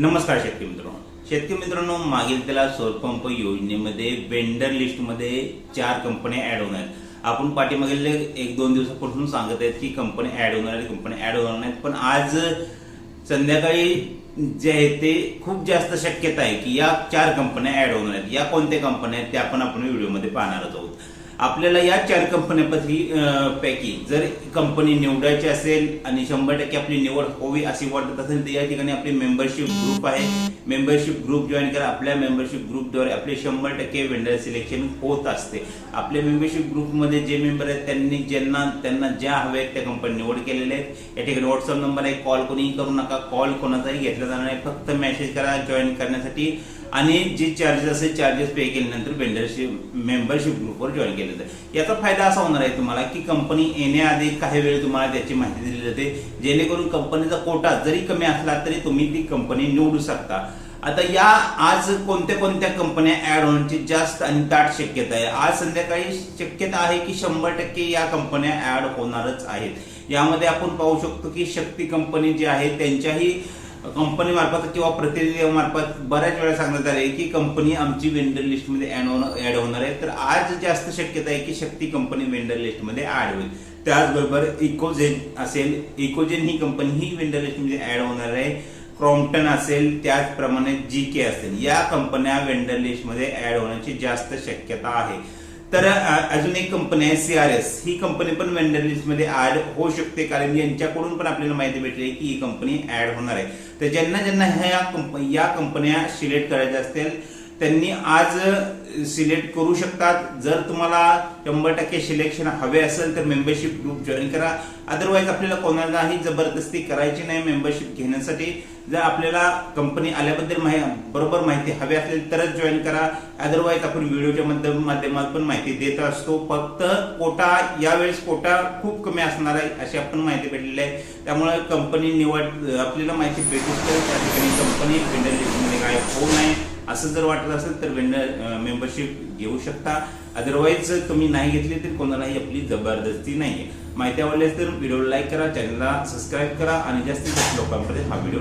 नमस्कार शेतकरी मित्रांनो. शेतकरी मित्रांनो मागील त्याला सौरपंप योजनेमध्ये वेंडर लिस्टमध्ये चार कंपन्या ऍड होणार आहेत. आपण पाठीमागील एक दोन दिवसापासून सांगत आहेत की कंपनी ऍड होणार आहेत कंपनी ऍड होणार नाहीत. पण आज संध्याकाळी जे आहे ते खूप जास्त शक्यता आहे की या चार कंपन्या ऍड होणार आहेत. या कोणत्या कंपन्या आहेत त्या आपण आपण व्हिडिओमध्ये पाहणार आहोत. आपल्याला या चार कंपन्यांपैकी पैकी जर कंपनी निवडायची असेल आणि शंभर टक्के आपली निवड होवी अशी वाटत असेल तर या ठिकाणी आपली मेंबरशिप ग्रुप आहे. मेंबरशिप ग्रुप जॉईन करा. आपल्या मेंबरशिप ग्रुपद्वारे आपले शंभर टक्के वेंडर सिलेक्शन होत असते. आपल्या मेंबरशिप ग्रुपमध्ये जे मेंबर आहेत त्यांनी ज्यांना त्यांना ज्या हव्या आहेत त्या कंपनी निवड केलेल्या आहेत. या ठिकाणी व्हॉट्सअप नंबर आहे. कॉल कोणीही करू नका. कॉल कोणाचाही घेतला जाणार नाही. फक्त मेसेज करा. जॉईन करण्यासाठी आणि जे चार्जेस असेल चार्जेस पे केल्यानंतर वेंडरशिप मेंबरशिप ग्रुपवर जॉईन केलं जातं. याचा फायदा असा होणार आहे तुम्हाला की कंपनी येण्याआधी काही वेळ तुम्हाला त्याची माहिती दिली जाते. जेणेकरून कंपनीचा कोटा जरी कमी असला तरी तुम्ही ती कंपनी निवडू शकता. आता या आज कोणत्या कोणत्या कंपन्या ऍड होण्याची जास्त आणि दाट शक्यता आहे? आज संध्याकाळी शक्यता आहे की शंभर टक्के या कंपन्या ऍड होणारच आहेत. यामध्ये आपण पाहू शकतो की शक्ती कंपनी जी आहे त्यांच्याही कंपनी मार्फत किंवा प्रतिनिधी मार्फत बऱ्याच वेळा सांगण्यात आले की कंपनी आमची वेंडर लिस्टमध्ये ॲड होणार ऍड होणार आहे. तर आज जास्त शक्यता आहे की शक्ती कंपनी वेंडर लिस्टमध्ये ऍड होईल. त्याचबरोबर इकोजेन असेल इकोजेन ही कंपनी ही वेंडर लिस्टमध्ये ऍड होणार आहे. क्रॉम्प्टन असेल त्याचप्रमाणे जी के असेल. या कंपन्या वेंडर लिस्टमध्ये ऍड होण्याची जास्त शक्यता आहे. तर अजून एक कंपनी आहे सीआरएस ही कंपनी पण वेंडर लिस्टमध्ये ऍड होऊ शकते कारण यांच्याकडून पण आपल्याला माहिती भेटली की ही कंपनी ऍड होणार आहे. तर ज्यांना ज्यांना ह्या या कंपन्या सिलेक्ट करायच्या असतील त्यांनी आज सिलेक्ट करू शकतात. जर तुम्हाला शंभर टक्के सिलेक्शन हवे असेल तर मेंबरशिप ग्रुप जॉईन करा. अदरवाईज आपल्याला कोणालाही जबरदस्ती करायची नाही मेंबरशिप घेण्यासाठी. जर आपल्याला कंपनी आल्याबद्दल माहि बरोबर माहिती हवी असेल तरच जॉईन करा. अदरवाईज आपण व्हिडिओच्या माध्यम- माध्यमात पण माहिती देत असतो. फक्त कोटा यावेळेस कोटा खूप कमी असणार आहे अशी आपण माहिती भेटलेली आहे. त्यामुळे कंपनी निवड आपल्याला माहिती भेटू तर त्या ठिकाणी कंपनी वेंडर लिस्टमध्ये काय होऊ नये. असं जर वाटत असेल तर वेंडर मेंबरशिप घेऊ शकता. अदरवाईज तुम्ही नाही घेतली तर कोणालाही आपली जबरदस्ती नाही माहिती आवडल्यास तर व्हिडिओ लाईक करा चॅनलला सबस्क्राईब करा आणि जास्तीत जास्त लोकांपर्यंत हा व्हिडिओ